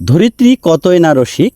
ধরিত্রী কতই না রসিক,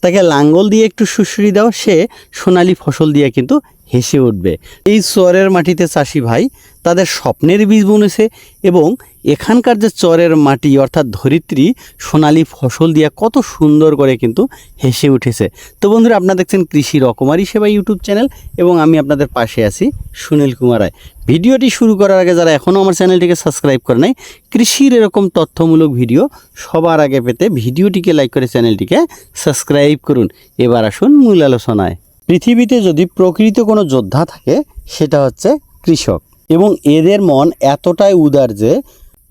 তাকে লাঙ্গল দিয়ে একটু শুশুরি দাও, সে সোনালি ফসল দিয়ে কিন্তু হেসে উঠবে। এই সোয়ারের মাটিতে চাষি ভাই তাদের স্বপ্নের বীজ বুনেছে এবং এখানকার যে চরের মাটি অর্থাৎ ধরিত্রী, সোনালি ফসল দিয়ে কত সুন্দর করে কিন্তু হেসে উঠেছে। তো বন্ধুরা, আপনারা দেখছেন কৃষি রকমারি সেবা ইউটিউব চ্যানেল এবং আমি আপনাদের পাশে আছি সুনীল কুমার রায়। ভিডিওটি শুরু করার আগে যারা এখনও আমার চ্যানেলটিকে সাবস্ক্রাইব করে নাই, কৃষির এরকম তথ্যমূলক ভিডিও সবার আগে পেতে ভিডিওটিকে লাইক করে চ্যানেলটিকে সাবস্ক্রাইব করুন। এবার আসুন মূল আলোচনায়। পৃথিবীতে যদি প্রকৃত কোনো যোদ্ধা থাকে, সেটা হচ্ছে কৃষক। এবং এদের মন এতটাই উদার যে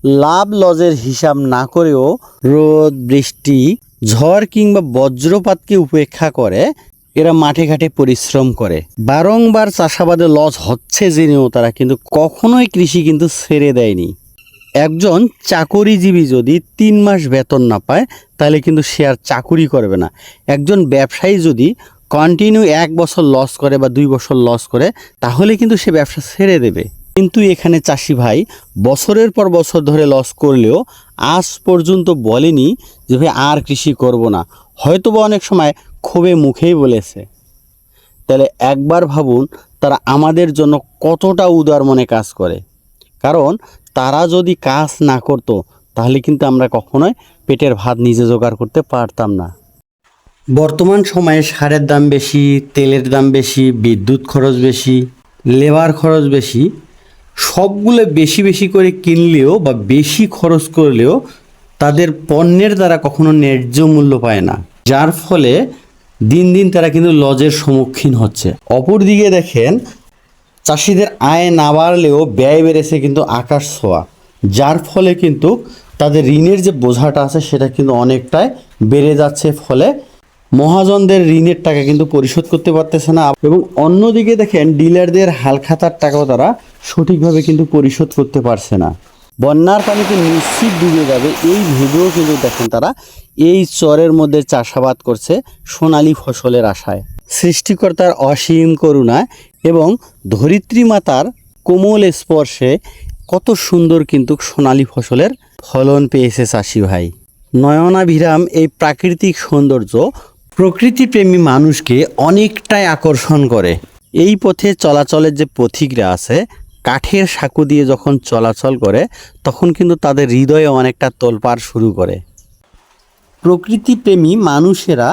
লাভ লজের হিসাব না করেও রোদ, বৃষ্টি, ঝড় কিংবা বজ্রপাতকে উপেক্ষা করে এরা মাঠে ঘাটে পরিশ্রম করে। বারংবার চাষাবাদে লস হচ্ছে জেনেও তারা কিন্তু কখনোই কৃষি কিন্তু ছেড়ে দেয়নি। একজন চাকরিজীবী যদি তিন মাস বেতন না পায়, তাহলে কিন্তু সে আর চাকুরি করবে না। একজন ব্যবসায়ী যদি কন্টিনিউ এক বছর লস করে বা দুই বছর লস করে, তাহলে কিন্তু সে ব্যবসা ছেড়ে দেবে। কিন্তু এখানে চাষি ভাই বছরের পর বছর ধরে লস করলেও আজ পর্যন্ত বলেনি যে ভাই আর কৃষি করব না। হয়তো বা অনেক সময় ক্ষোভে মুখেই বলেছে। তাহলে একবার ভাবুন তারা আমাদের জন্য কতটা উদার মনে কাজ করে। কারণ তারা যদি কাজ না করতো, তাহলে কিন্তু আমরা কখনোই পেটের ভাত নিজে জোগাড় করতে পারতাম না। বর্তমান সময়ে সারের দাম বেশি, তেলের দাম বেশি, বিদ্যুৎ খরচ বেশি, লেবার খরচ বেশি সবগুলো বেশি বেশি করে কিনলেও বা বেশি খরচ করলেও তাদের পণ্যের দ্বারা কখনো ন্যায্য মূল্য পায় না। যার ফলে দিন দিন তারা কিন্তু লজের সম্মুখীন হচ্ছে। অপরদিকে দেখেন, চাষিদের আয় না বাড়লেও ব্যয় বেড়েছে কিন্তু আকাশ ছোঁয়া। যার ফলে কিন্তু তাদের ঋণের যে বোঝাটা আছে সেটা কিন্তু অনেকটাই বেড়ে যাচ্ছে ফলে মহাজনদের ঋণের টাকা কিন্তু পরিশোধ করতে পারতেছে না। এবং অন্যদিকে দেখেন, ডিলারদের হালখাতার টাকাও তারা সঠিকভাবে কিন্তু পরিশোধ করতে পারছে না। বন্যার পানিতে নিশ্চিত ডুবে যাবে এই ভেবেও কিন্তু দেখেন তারা এই চরের মধ্যে চাষাবাদ করছে সোনালী ফসলের আশায়। সৃষ্টিকর্তার অসীম করুণা এবং ধরিত্রী মাতার কোমল স্পর্শে কত সুন্দর কিন্তু সোনালী ফসলের ফলন পেয়েছে চাষি ভাই। নয়নাভিরাম এই প্রাকৃতিক সৌন্দর্য প্রকৃতিপ্রেমী মানুষকে অনেকটাই আকর্ষণ করে। এই পথে চলাচলের যে পথিকরা আছে কাঠের সাঁকু দিয়ে যখন চলাচল করে, তখন কিন্তু তাদের হৃদয়ে অনেকটা তোলপাড় শুরু করে। প্রকৃতিপ্রেমী মানুষেরা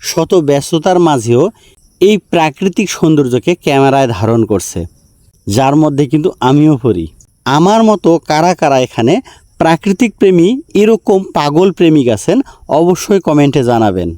শত ব্যস্ততার মাঝেও এই প্রাকৃতিক সৌন্দর্যকে ক্যামেরায় ধারণ করছে, যার মধ্যে কিন্তু আমিও পড়ি। আমার মতো কারা কারা এখানে প্রাকৃতিক প্রেমী, এরকম পাগল প্রেমিক আছেন, অবশ্যই কমেন্টে জানাবেন।